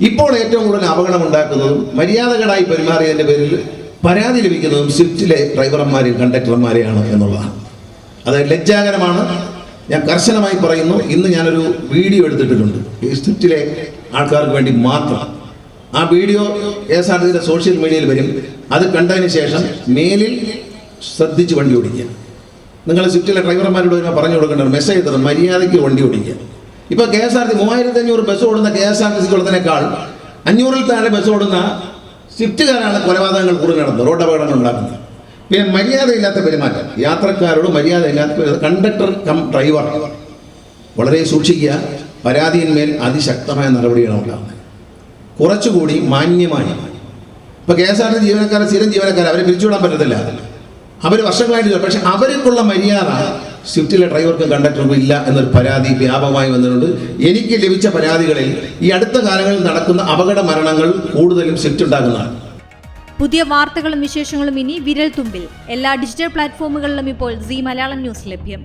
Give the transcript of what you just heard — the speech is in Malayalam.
ഇപ്പോൾ ഏറ്റവും കൂടുതൽ അപകടം ഉണ്ടാക്കുന്നതും മര്യാദകളായി പെരുമാറിയതിന്റെ പേരിൽ പരാതി ലഭിക്കുന്നതും സ്വിഫ്റ്റിലെ ഡ്രൈവർമാരെയും കണ്ടക്ടർമാരെയാണ് എന്നുള്ളതാണ്. അത് ലജ്ജാകരമാണ്. ഞാൻ കർശനമായി പറയുന്നു ഇന്ന് ഞാനൊരു വീഡിയോ എടുത്തിട്ടുണ്ട് ഈ സ്വിഫ്റ്റിലെ ആൾക്കാർക്ക് വേണ്ടി മാത്രം. ആ video K S R T സിയുടെ സോഷ്യൽ മീഡിയയിൽ വരും. അത് കണ്ടതിന് ശേഷം മേലിൽ ശ്രദ്ധിച്ച് വണ്ടി ഓടിക്കുക. നിങ്ങൾ സ്വിഫ്റ്റിലെ ഡ്രൈവർമാരോട് പറഞ്ഞു കൊടുക്കേണ്ട മെസ്സേജ് തരും മര്യാദയ്ക്ക് വണ്ടി ഓടിക്കുക. ഇപ്പോൾ കെ എസ് ആർ ടി മൂവായിരത്തി അഞ്ഞൂറ് ബസ് ഓടുന്ന കെ എസ് ആർ ടി സിക്കുള്ളതിനേക്കാൾ അഞ്ഞൂറിൽ താഴെ ബസ് ഓടുന്ന സ്വിഫ്റ്റുകാരാണ് കൊലപാതകങ്ങൾ കൂടുതൽ നടത്തുന്നത് റോഡ് അപകടങ്ങൾ ഉണ്ടാക്കുന്നത്. പിന്നെ മര്യാദയില്ലാത്ത പെരുമാറ്റം. യാത്രക്കാരോട് മര്യാദയില്ലാത്ത കണ്ടക്ടർ കം ഡ്രൈവർ. വളരെ സൂക്ഷിക്കുക പരാതിയിന്മേൽ അതിശക്തമായ നടപടിയാണ് ഉണ്ടാകുന്നത്. കുറച്ചുകൂടി മാന്യമായി. ഇപ്പൊ കെ എസ് ആർ ടി ജീവനക്കാരെ സ്ഥിരം ജീവനക്കാരെ അവരെ പിരിച്ചുവിടാൻ പറ്റത്തില്ല. അവർ വർഷങ്ങളായിട്ട് പക്ഷെ അവർക്കുള്ള മര്യാദ സ്വിഫ്റ്റിലെ ഡ്രൈവർക്കും കണ്ടക്ടർക്കും ഇല്ല എന്നൊരു പരാതി വ്യാപകമായി വന്നിട്ടുണ്ട്. എനിക്ക് ലഭിച്ച പരാതികളിൽ ഈ അടുത്ത കാലങ്ങളിൽ നടക്കുന്ന അപകട മരണങ്ങൾ കൂടുതലും സ്വിഫ്റ്റ് ഉണ്ടാകുന്നതാണ് പുതിയ വാർത്തകളും വിശേഷങ്ങളും ഇനി വിരൽ തുമ്പിൽ എല്ലാ ഡിജിറ്റൽ പ്ലാറ്റ്ഫോമുകളിലും ഇപ്പോൾ സി മലയാളം ന്യൂസ് ലഭ്യം.